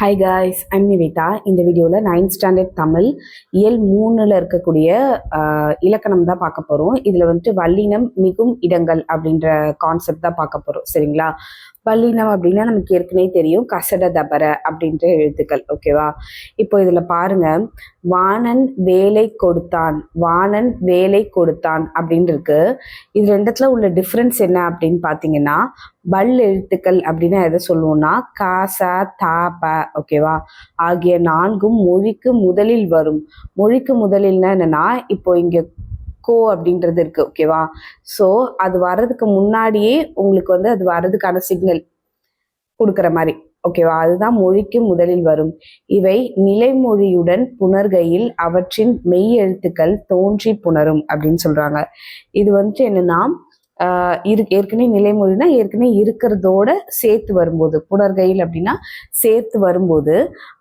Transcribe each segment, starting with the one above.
Hi guys I'm Nivetha இந்த வீடியோவில் ninth standard Tamil இயல் மூணில் இருக்கக்கூடிய ஆஹ், இலக்கணம் தான் பார்க்க போகிறோம் இதில் வந்துட்டு வல்லினம் மிகும் இடங்கள் அப்படின்ற கான்செப்ட் தான் பார்க்க போகிறோம் சரிங்களா? பல்லினம் அப்படின்னா நமக்கு ஏற்கனவே தெரியும். கசட தபர அப்படின்ற எழுத்துக்கள். ஓகேவா இப்போ இதில் பாருங்க. வாணன் வேலை கொடுத்தான். வாணன் வேலை கொடுத்தான் அப்படின்னு இருக்கு. இது ரெண்டுத்துல உள்ள டிஃப்ரென்ஸ் என்ன அப்படின்னு பார்த்தீங்கன்னா பல் எழுத்துக்கள் அப்படின்னா எதை சொல்லுவோம்னா காச தாப ஓகேவா ஆகிய நான்கும் மொழிக்கு முதலில் வரும். மொழிக்கு முதலில்னா என்னன்னா இப்போ இங்க கோ அப்படின்றது இருக்கு ஓகேவா ஸோ அது வர்றதுக்கு முன்னாடியே உங்களுக்கு வந்து அது வர்றதுக்கான சிக்னல் கொடுக்குற மாதிரி ஓகேவா அதுதான் மொழிக்கு முதலில் வரும். இவை நிலைமொழியுடன் புணர்கையில் அவற்றின் மெய் எழுத்துக்கள் தோன்றி புணரும் அப்படின்னு சொல்றாங்க. இது வந்துட்டு என்னன்னா இரு ஏற்கனவே நிலைமொழினா ஏற்கனவே இருக்கிறதோட சேர்த்து வரும்போது புணர்கையில் அப்படின்னா சேர்த்து வரும்போது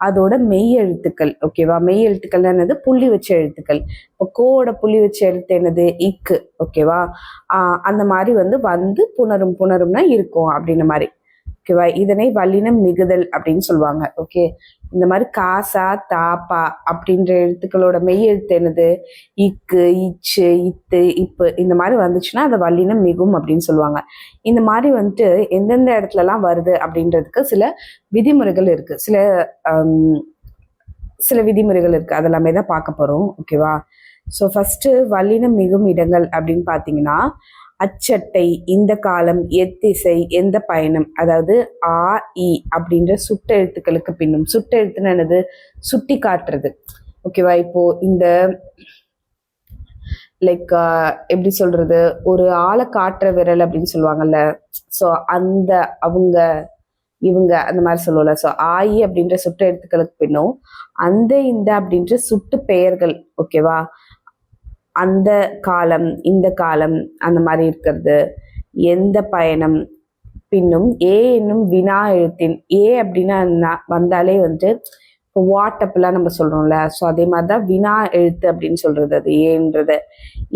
அதோட மெய் எழுத்துக்கள் ஓகேவா மெய் எழுத்துக்கள் என்னது? புள்ளி வச்ச எழுத்துக்கள். இப்போ கோவோட புள்ளி வச்ச எழுத்து என்னது? இக்கு ஓகேவா அந்த மாதிரி வந்து வந்து புணரும் புணரும்னா இருக்கும் அப்படின்ன மாதிரி. ஓகேவா இதனை வல்லினம் மிகுதல் அப்படின்னு சொல்லுவாங்க. ஓகே இந்த மாதிரி காசா தாப்பா அப்படின்ற எழுத்துக்களோட மெய் எழுத்து என்னது? இக்கு இச்சு இத்து இப்பு இந்த மாதிரி வந்துச்சுன்னா அதை வல்லினம் மிகும் அப்படின்னு சொல்லுவாங்க. இந்த மாதிரி வந்துட்டு எந்தெந்த இடத்துலலாம் வருது அப்படின்றதுக்கு சில விதிமுறைகள் இருக்கு. சில சில விதிமுறைகள் இருக்கு. அதெல்லாமே தான் பார்க்க போறோம். ஓகேவா ஸோ ஃபர்ஸ்ட் வல்லினம் மிகும் இடங்கள் அப்படின்னு பார்த்தீங்கன்னா அச்சட்டை இந்த காலம் எத்திசை எந்த பயணம் அதாவது ஆ இ அப்படின்ற சுட்டெழுத்துக்களுக்கு பின்னும். சுட்டெழுத்துன்னு என்னது? சுட்டி காட்டுறது. ஓகேவா? இப்போ இந்த லைக் எப்படி சொல்றது? ஒரு ஆளை காட்டுற விரல் அப்படின்னு சொல்லுவாங்கல்ல. ஸோ அந்த அவங்க இவங்க அந்த மாதிரி சொல்லுவோம்ல. ஸோ ஆயி அப்படின்ற சுட்டு எழுத்துக்களுக்கு பின்னும். அந்த இந்த அப்படின்ற சுட்டு பெயர்கள் ஓகேவா? அந்த காலம் இந்த காலம் அந்த மாதிரி இருக்கிறது. எந்த பயணம்? பின்னும் ஏ என்னும் வினா எழுத்தின் ஏ அப்படின்னா வந்தாலே வந்து இப்போ வாட்டப்லாம் நம்ம சொல்றோம்ல ஸோ அதே மாதிரி தான் வினா எழுத்து அப்படின்னு சொல்றது அது ஏன்றது.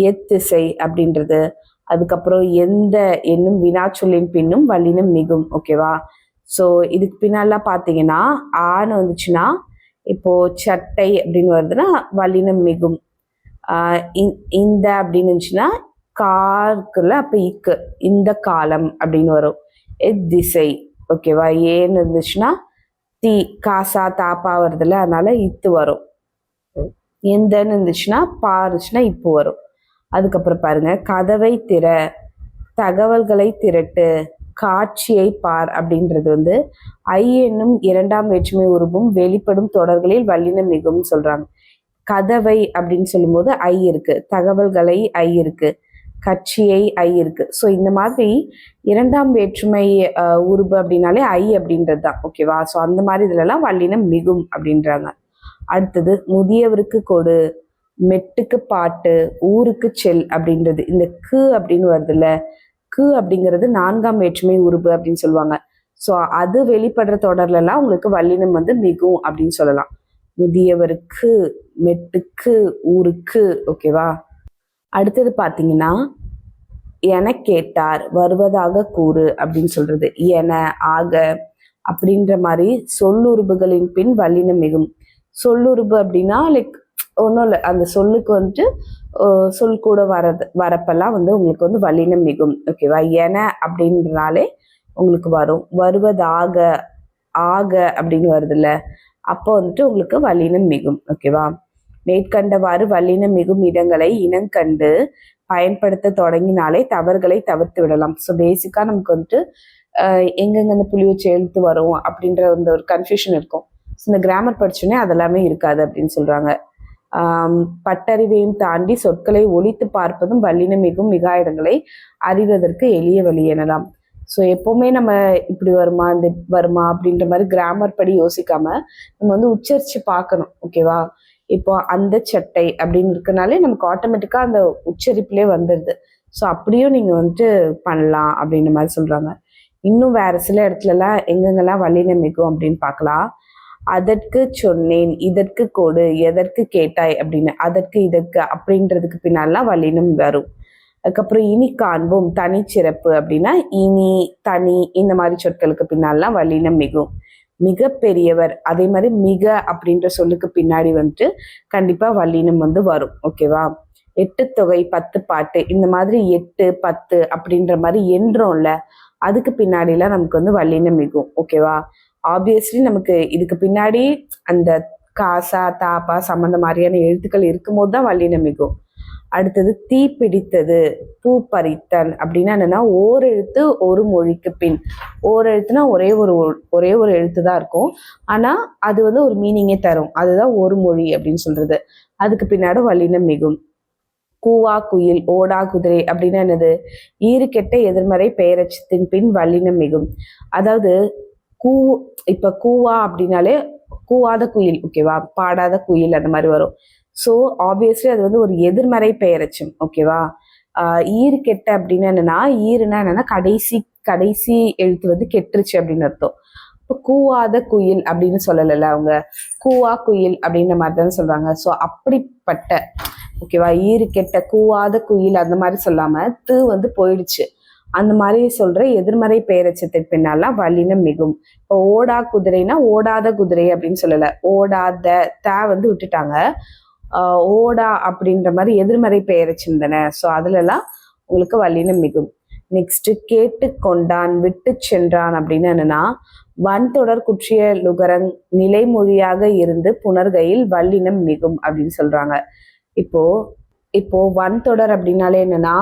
எத்திசை அப்படின்றது. அதுக்கப்புறம் எந்த என்னும் வினாச்சொல்லின் பின்னும் வல்லினம் மிகும் ஓகேவா ஸோ இதுக்கு பின்னாலாம் பார்த்தீங்கன்னா ஆன்னு வந்துச்சுன்னா இப்போ சட்டை அப்படின்னு வருதுன்னா வல்லினம் மிகும். இந்த அப்படின்னு இருந்துச்சுன்னா கார்க்குல அப்ப இக்கு இந்த காலம் அப்படின்னு வரும். திசை ஓகேவா ஏன்னு இருந்துச்சுன்னா தீ காசா தாப்பா வருதுல்ல அதனால இத்து வரும். எந்தன்னு இருந்துச்சுன்னா பா இருந்துச்சுன்னா இப்போ வரும். அதுக்கப்புறம் பாருங்க கதவை திற தகவல்களை திரட்டு காட்சியை பார் அப்படின்றது வந்து ஐ என்னும் இரண்டாம் வேற்றுமை உருவும் வெளிப்படும் தொடர்களில் வல்லினம் மிகவும் சொல்றாங்க. கதவை அப்படின்னு சொல்லும்போது ஐ இருக்கு. தகவல்களை ஐ இருக்கு. கட்சியை ஐ இருக்கு. ஸோ இந்த மாதிரி இரண்டாம் வேற்றுமை உருபு அப்படின்னாலே ஐ அப்படின்றது தான் ஓகேவா ஸோ அந்த மாதிரி இதுலலாம் வல்லினம் மிகும் அப்படின்றாங்க. அடுத்தது முதியவருக்கு கொடு மெட்டுக்கு பாட்டு ஊருக்கு செல் அப்படின்றது. இந்த கு அப்படின்னு வருதுல்ல? கு அப்படிங்கிறது நான்காம் வேற்றுமை உருபு அப்படின்னு சொல்லுவாங்க. ஸோ அது வெளிப்படுற தொடர்லலாம் உங்களுக்கு வல்லினம் வந்து மிகும் அப்படின்னு சொல்லலாம். முதியவருக்கு மெட்டுக்கு ஊருக்கு ஓகேவா அடுத்தது பார்த்தீங்கன்னா என கேட்டார் வருவதாக கூறு அப்படின்னு சொல்றது. என ஆக அப்படின்ற மாதிரி சொல்லுறுப்புகளின் பின் வல்லினம் மிகும். சொல்லுறுப்பு அப்படின்னா லைக் ஒன்றும் இல்லை. அந்த சொல்லுக்கு வந்துட்டு சொல் கூட வரது வரப்பெல்லாம் வந்து உங்களுக்கு வந்து வல்லினம் மிகும். ஓகேவா என அப்படின்றனாலே உங்களுக்கு வரும். வருவதாக ஆக அப்படின்னு வருதுல்ல. அப்போ வந்துட்டு உங்களுக்கு வல்லினம் மிகும் ஓகேவா மேற்கண்டவாறு வல்லினம் மிகும் இடங்களை இனங்கண்டு பயன்படுத்த தொடங்கினாலே தவறுகளை தவிர்த்து விடலாம். ஸோ பேசிக்காக நமக்கு வந்துட்டு எங்கெங்க அந்த புள்ளி வச்சு எழுத்து வரும் அப்படின்ற அந்த ஒரு கன்ஃபியூஷன் இருக்கும். ஸோ இந்த கிராமர் படிச்சோன்னே அதெல்லாமே இருக்காது அப்படின்னு சொல்கிறாங்க பட்டறிவையும் தாண்டி சொற்களை ஒழித்து பார்ப்பதும் வல்லினம் மிகும் மிகா இடங்களை அறிவதற்கு எளிய வழி எனலாம். ஸோ எப்போவுமே நம்ம இப்படி வருமா இந்த வருமா அப்படின்ற மாதிரி கிராமர் படி யோசிக்காம நம்ம வந்து உச்சரித்து பார்க்கணும் ஓகேவா இப்போ அந்த சட்டை அப்படின்னு இருக்கனாலே நமக்கு ஆட்டோமேட்டிக்காக அந்த உச்சரிப்புலேயே வந்துடுது ஸோ அப்படியும் நீங்கள் வந்துட்டு பண்ணலாம் அப்படின்ற மாதிரி சொல்கிறாங்க இன்னும் வேறு சில இடத்துலலாம் எங்கெங்கெல்லாம் வழி நம்பிக்கும் அப்படின்னு பார்க்கலாம். அதற்கு சொன்னேன் இதற்கு கொடு எதற்கு கேட்டாய் அப்படின்னு அதற்கு இதற்கு அப்படின்றதுக்கு பின்னாலாம் வழினம் வரும். அதுக்கப்புறம் இனி காண்போம். தனிச்சிறப்பு அப்படின்னா இனி தனி இந்த மாதிரி சொற்களுக்கு பின்னாலாம் வல்லினம் மிகும் மிக பெரியவர் அதே மாதிரி மிக அப்படின்ற சொல்லுக்கு பின்னாடி வந்துட்டு கண்டிப்பா வல்லினம் வந்து வரும். ஓகேவா எட்டு தொகை பத்து பாட்டு இந்த மாதிரி எட்டு பத்து அப்படின்ற மாதிரி என்றோம்ல அதுக்கு பின்னாடிலாம் நமக்கு வந்து வல்லினம் மிகும் ஓகேவா ஆப்வியஸ்லி நமக்கு இதுக்கு பின்னாடி அந்த காசா தாப்பா சம்மந்த மாதிரியான எழுத்துக்கள் இருக்கும்போது தான் வல்லினம் மிகும் அடுத்தது தீ பிடித்தது பூ பறித்தன் அப்படின்னா என்னன்னா ஓர் எழுத்து ஒரு மொழிக்கு பின். ஓரெழுத்துனா ஒரே ஒரு ஒரே ஒரு எழுத்து தான் இருக்கும். ஆனா அது வந்து ஒரு மீனிங்கே தரும். அதுதான் ஒரு மொழி அப்படின்னு சொல்றது. அதுக்கு பின்னாடி வல்லினம் மிகும். கூவா குயில் ஓடா குதிரை அப்படின்னா என்னது? ஈறு எதிர்மறை பெயரச்சத்தின் பின் வல்லினம் மிகும். அதாவது கூ இப்ப கூவா அப்படின்னாலே கூவாத குயில் ஓகேவா பாடாத குயில் அந்த மாதிரி வரும். ஸோ ஆப்வியஸ்லி அது வந்து ஒரு எதிர்மறை பெயரச்சம் ஓகேவா ஈர் கெட்ட அப்படின்னா என்னன்னா ஈருன்னா என்னன்னா கடைசி கடைசி எழுத்து வந்து கெட்டுருச்சு அப்படின்னு அர்த்தம். இப்போ கூவாத குயில் அப்படின்னு சொல்லலைல்ல அவங்க. கூவா குயில் அப்படின்ற மாதிரி தானே சொல்றாங்க. ஸோ அப்படிப்பட்ட ஓகேவா ஈர் கெட்ட கூவாத குயில் அந்த மாதிரி சொல்லாம து வந்து போயிடுச்சு. அந்த மாதிரி சொல்ற எதிர்மறை பெயரச்சத்தின் பின்னாலாம் வலினம் மிகும். இப்போ ஓடா குதிரைனா ஓடாத குதிரை அப்படின்னு சொல்லல. ஓடாத த வந்து விட்டுட்டாங்க. ஓடா அப்படின்ற மாதிரி எதிர்மறை பெயரை தானே ஸோ அதுலலாம் உங்களுக்கு வல்லினம் மிகும். நெக்ஸ்ட் கேட்டு கொண்டான் விட்டு சென்றான் அப்படின்னு என்னன்னா வன்தொடர் குற்றிய லுகரங் நிலைமொழியாக இருந்து புனர்கையில் வல்லினம் மிகும் அப்படின்னு சொல்றாங்க. இப்போ இப்போ வன் தொடர் அப்படின்னாலே என்னன்னா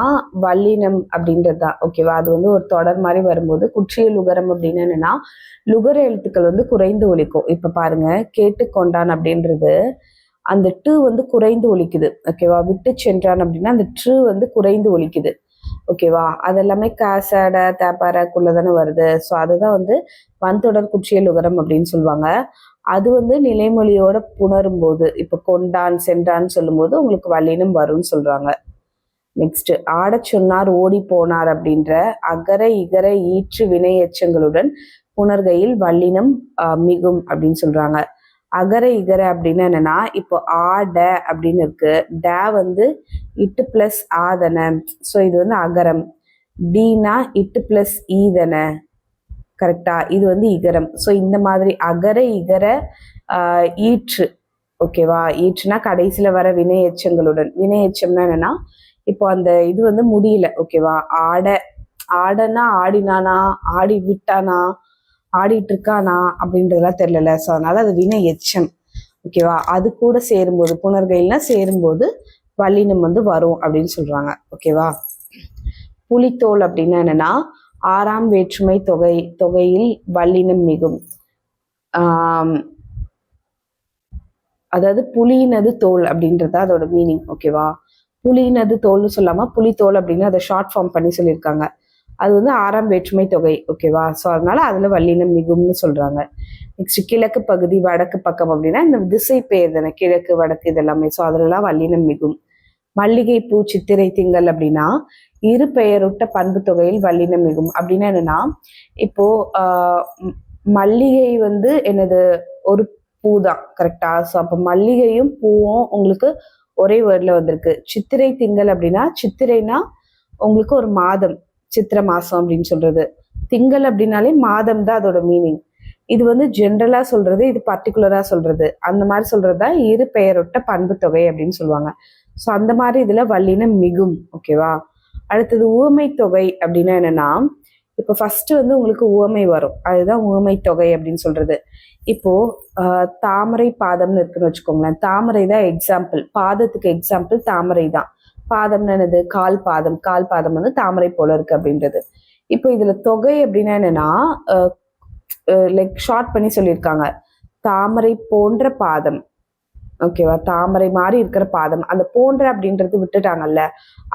வல்லினம் அப்படின்றது. தான் ஓகேவா அது வந்து ஒரு தொடர் மாதிரி வரும்போது குற்றிய லுகரம் அப்படின்னு என்னன்னா லுகர எழுத்துக்கள் வந்து குறைந்து ஒழிக்கும் இப்ப பாருங்க கேட்டுக்கொண்டான் அப்படின்றது அந்த டு வந்து குறைந்து ஒழிக்குது ஓகேவா விட்டு சென்றான் அப்படின்னா அந்த ட்ரு வந்து குறைந்து ஒழிக்குது ஓகேவா அதெல்லாமே காசாட காசட தானே வருது. ஸோ அதுதான் வந்து வன்தொடர் குற்றியல் உகரம் அப்படின்னு சொல்லுவாங்க. அது வந்து நிலைமொழியோட புணரும் போது இப்ப கொண்டான் சென்றான்னு சொல்லும்போது உங்களுக்கு வல்லினம் வரும்னு சொல்றாங்க. நெக்ஸ்ட் ஆடச் சொன்னார் ஓடி போனார் அப்படின்ற அகர இகர ஈற்று வினை எச்சங்களுடன் புணர்கையில் வல்லினம் மிகும் அப்படின்னு சொல்றாங்க. அகர இகர அப்படின்னா என்னன்னா இப்போ ஆ ட அப்படின்னு இருக்கு. ட வந்து இட்டு பிளஸ் ஆதன ஸோ இது வந்து அகரம். டீனா இட்டு பிளஸ் ஈதன கரெக்டா இது வந்து இகரம். ஸோ இந்த மாதிரி அகர இகர ஈற்று. ஓகேவா ஈற்றுனா கடைசியில வர வினை எச்சங்களுடன் வினை என்னன்னா இப்போ அந்த இது வந்து முடியல. ஓகேவா ஆட. ஆடனா ஆடினானா? ஆடி விட்டானா ஆடிட்டு இருக்கானா அப்படின்றதெல்லாம் தெரியல ஸோ அதனால அது வினை எச்சம். ஓகேவா அது கூட சேரும்போது புணர்கைலாம் சேரும்போது வல்லினம் வந்து வரும் அப்படின்னு சொல்றாங்க. ஓகேவா புலித்தோல் அப்படின்னா என்னன்னா ஆறாம் வேற்றுமை தொகை தொகையில் வல்லினம் மிகும். அதாவது புலியினது தோல் அப்படின்றது அதோட மீனிங் ஓகேவா புலியினது தோல்னு சொல்லாம புலித்தோல் அப்படின்னு அதை ஷார்ட் ஃபார்ம் பண்ணி சொல்லியிருக்காங்க. அது வந்து ஆறாம் வேற்றுமை தொகை ஓகேவா? ஸோ அதனால அதில் வல்லினம் மிகும்னு சொல்கிறாங்க நெக்ஸ்ட் கிழக்கு பகுதி வடக்கு பக்கம் அப்படின்னா இந்த திசை பெயர் தானே கிழக்கு வடக்கு இதெல்லாமே ஸோ அதுலலாம் வல்லினம் மிகும். மல்லிகை பூ சித்திரை திங்கள் அப்படின்னா இரு பெயருட்ட பண்பு தொகையில் வல்லினம் மிகும். அப்படின்னா என்னன்னா இப்போ மல்லிகை வந்து என்னது ஒரு பூ தான் கரெக்டா ஸோ அப்போ மல்லிகையும் பூவும் உங்களுக்கு ஒரே வேர்டில் வந்திருக்கு. சித்திரை திங்கள் அப்படின்னா சித்திரைனா உங்களுக்கு ஒரு மாதம். சித்திர மாசம் அப்படின்னு சொல்றது. திங்கள் அப்படின்னாலே மாதம் தான் அதோட மீனிங் இது வந்து ஜென்ரலா சொல்றது இது பர்டிகுலரா சொல்றது. அந்த மாதிரி சொல்றதா இரு பெயரொட்ட பண்பு தொகை அப்படின்னு சொல்லுவாங்க. ஸோ அந்த மாதிரி இதுல வல்லினம் மிகும் ஓகேவா அடுத்தது ஊமை தொகை அப்படின்னா என்னன்னா இப்போ ஃபர்ஸ்ட் வந்து உங்களுக்கு உவமை வரும். அதுதான் உவமை தொகை அப்படின்னு சொல்றது. இப்போ தாமரை பாதம்னு இருக்குன்னு வச்சுக்கோங்களேன். தாமரை தான் எக்ஸாம்பிள் பாதத்துக்கு எக்ஸாம்பிள் தாமரை தான். பாதம் என்னது? கால் பாதம். கால் பாதம் வந்து தாமரை போல இருக்கு அப்படின்றது. இப்போ இதுல தொகை அப்படின்னா என்னன்னா லைக் ஷார்ட் பண்ணி சொல்லியிருக்காங்க. தாமரை போன்ற பாதம். ஓகேவா தாமரை மாதிரி இருக்கிற பாதம். அந்த போன்ற அப்படின்றது விட்டுட்டாங்கல்ல.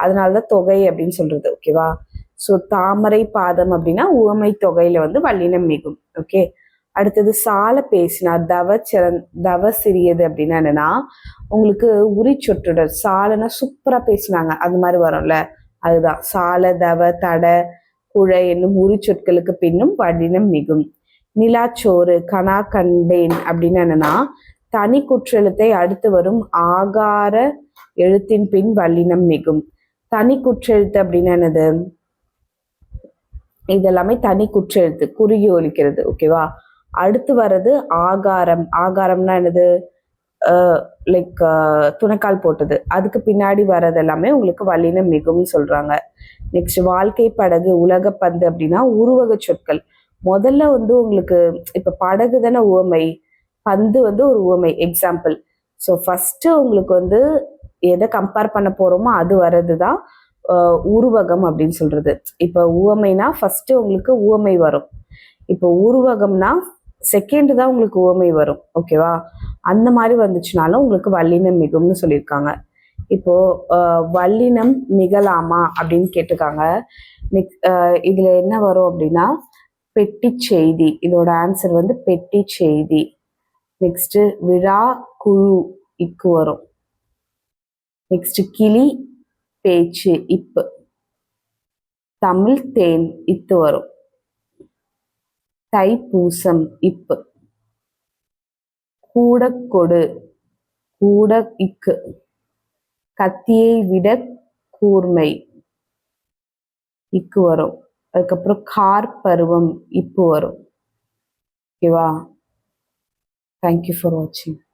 அதனாலதான் தொகை அப்படின்னு சொல்றது. ஓகேவா சோ தாமரை பாதம் அப்படின்னா உவமை தொகையில வந்து வல்லினம் மிகும். ஓகே அடுத்தது சால பேசினா தவ சிறந் தவ சிறியது அப்படின்னா என்னன்னா உங்களுக்கு உரி சொற்றொடர் சாலனா சூப்பரா பேசினாங்க. அது மாதிரி வரும்ல. அதுதான். சால தவ தட குழை என்னும் உரி சொற்களுக்கு பின்னும் வடினம் மிகும். நிலாச்சோறு கனா கண்டேன் அப்படின்னு என்னன்னா தனி குற்றெழுத்தை அடுத்து வரும் ஆகார எழுத்தின் பின் வல்லினம் மிகும். தனி குற்றெழுத்து அப்படின்னு என்னது? இதெல்லாமே தனி குற்றெழுத்து குறுகி ஒலிக்கிறது ஓகேவா அடுத்து வர்றது ஆகாரம். ஆகாரம்னா என்னது? லைக் துணைக்கால் போட்டது. அதுக்கு பின்னாடி வர்றது எல்லாமே உங்களுக்கு வலினம் மிகும்னு சொல்றாங்க. நெக்ஸ்ட் வாழ்க்கை படகு உலக பந்து அப்படின்னா உருவக சொற்கள். முதல்ல வந்து உங்களுக்கு இப்ப படகு தானே உவமை. பந்து வந்து ஒரு உவமை எக்ஸாம்பிள் ஸோ ஃபர்ஸ்ட் உங்களுக்கு வந்து எதை கம்பேர் பண்ண போறோமோ அது வர்றது தான் உருவகம் அப்படின்னு சொல்றது. இப்போ உவமைனா ஃபர்ஸ்ட் உங்களுக்கு உவமை வரும். இப்போ உருவகம்னா செகண்ட் தான் உங்களுக்கு ஓமை வரும் ஓகேவா அந்த மாதிரி வந்துச்சுனாலும் உங்களுக்கு வல்லினம் மிகும்னு சொல்லியிருக்காங்க. இப்போ வல்லினம் மிகலாமா அப்படின்னு கேட்டிருக்காங்க. நெக்- இதுல என்ன வரும் அப்படின்னா பெட்டி செய்தி. இதோட ஆன்சர் வந்து பெட்டி செய்தி. நெக்ஸ்ட் விழா குழு இக்கு வரும். நெக்ஸ்ட் கிளி பேச்சு இப்பு. தமிழ் தேன் இத்து வரும். தைப்பூசம் இப்பு. கூடக்கொடு கூட இக்கு. கத்தியை விட கூர்மை இக்கு வரும். அதுக்கப்புறம் கார் பருவம் இப்பு வரும். ஓகேவா? தேங்க்யூ ஃபார் வாட்சிங்